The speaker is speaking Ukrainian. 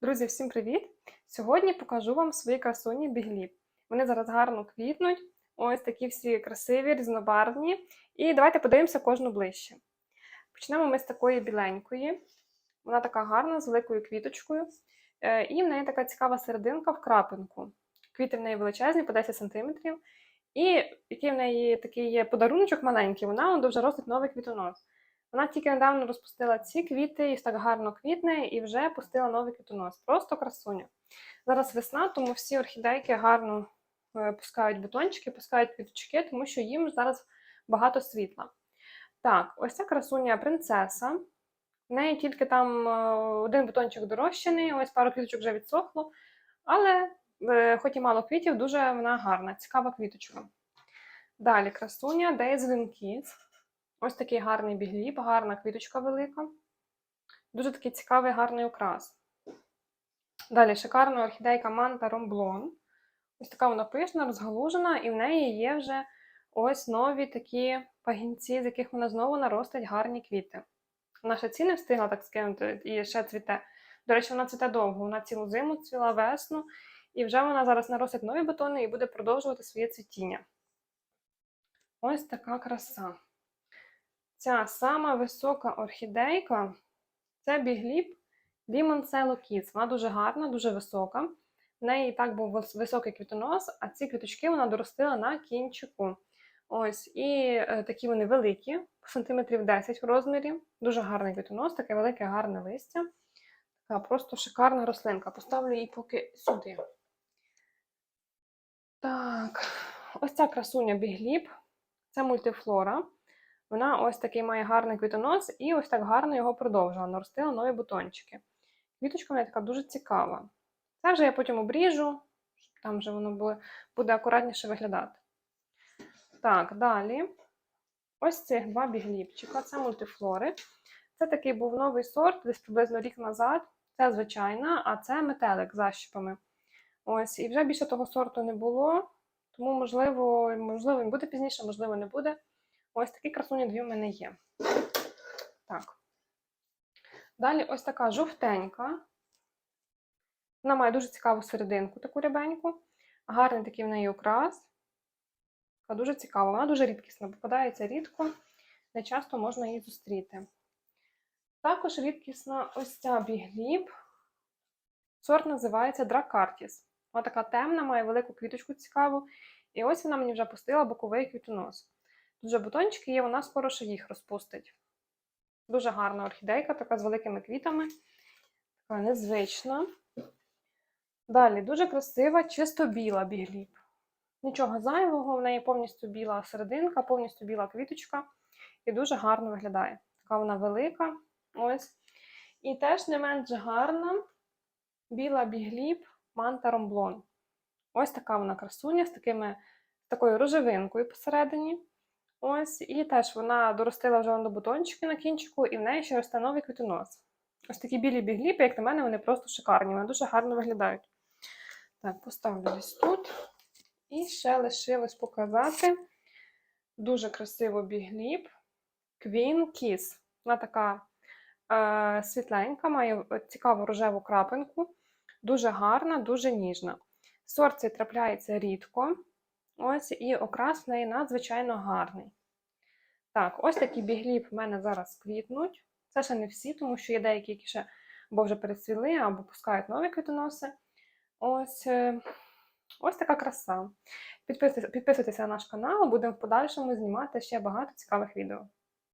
Друзі, всім привіт! Сьогодні покажу вам свої красуні бігліп. Вони зараз гарно квітнуть, ось такі всі красиві, різнобарвні. І давайте подивимося кожну ближче. Почнемо ми з такої біленької. Вона така гарна, з великою квіточкою. Е, І в неї така цікава серединка в крапинку. Квіти в неї величезні, по 10 см. І який в неї такий є подаруночок маленький, вона дуже ростить новий квітонос. Вона тільки недавно розпустила ці квіти і так гарно квітне, і вже пустила новий квітонос. Просто красуня. Зараз весна, тому всі орхідейки гарно е, пускають бутончики, пускають квіточки, тому що їм зараз багато світла. Так, ось ця красуня принцеса. В неї тільки там е, один бутончик дорощений, ось пару квіточок вже відсохло. Але, е, хоч і мало квітів, дуже вона гарна, цікава квіточка. Далі красуня Daisy Kiss. Ось такий гарний бігліп, гарна квіточка велика. Дуже такий цікавий гарний окрас. Далі шикарна орхідейка Манта Ромблон. Ось така вона пишна, розгалужена, і в неї є вже ось нові такі пагінці, з яких вона знову наростить гарні квіти. Вона ще ці не встигла так скинути і ще цвіте. До речі, вона цвіте довго, вона цілу зиму цвіла весну, і вже вона зараз наростить нові бутони і буде продовжувати своє цвітіння. Ось така краса. Ця сама висока орхідейка це бігліп Limoncello Kids. Вона дуже гарна, дуже висока. В неї так був високий квітонос, а ці квіточки вона доростила на кінчику. Ось, І е, такі вони великі, сантиметрів 10 в розмірі. Дуже гарний квітонос, таке велике гарне листя. Така просто шикарна рослинка. Поставлю її поки сюди. Так, ось ця красуня бігліп. Це мультифлора. Вона ось такий має гарний квітонос і ось так гарно його продовжила, наростила нові бутончики. Квіточка в неї така дуже цікава. Це вже я потім обріжу, щоб там вже воно буде акуратніше виглядати. Так, далі. Ось цих два бігліпчика, це мультифлори. Це такий був новий сорт, десь приблизно рік назад. Це звичайна, а це метелик з защіпами. Ось, І вже більше того сорту не було, тому, можливо, можливо, він буде пізніше, можливо, не буде. Ось такі красуні дві в мене є. Так. Далі ось така жовтенька. Вона має дуже цікаву серединку, таку рябеньку. Гарний такий в неї окрас. Така дуже цікава. Вона дуже рідкісна, попадається рідко, не часто можна її зустріти. Також рідкісна ось ця бігліб. Сорт називається Дракартіс. Вона така темна, має велику квіточку цікаву. І ось вона мені вже пустила боковий квітонос. Тут вже бутончики є, вона скоро ще їх розпустить. Дуже гарна орхідейка, така з великими квітами. Така незвична. Далі дуже красива, чисто біла бігліп. Нічого зайвого, в неї повністю біла серединка, повністю біла квіточка. І дуже гарно виглядає. Така вона велика. Ось. І теж не менш гарна біла бігліп манта ромблон. Ось така вона красуня з такими, такою рожевинкою посередині. Ось, і теж вона доростила вже до бутончики на кінчику, і в неї ще росте новий квітонос. Ось такі білі бігліпи, як на мене, вони просто шикарні, вони дуже гарно виглядають. Так, поставлю десь тут. І ще лишилось показати дуже красиво бігліп Queen Kiss. Вона така е, світленька, має цікаву рожеву крапинку, дуже гарна, дуже ніжна. Сорт цей трапляється рідко. Ось і окрас в неї надзвичайно гарний. Так, ось такі бігліп в мене зараз квітнуть. Це ще не всі, тому що є деякі, які ще або вже перецвіли, або пускають нові квітоноси. Ось е, ось така краса. Підписуйтесь, підписуйтесь на наш канал, будемо в подальшому знімати ще багато цікавих відео.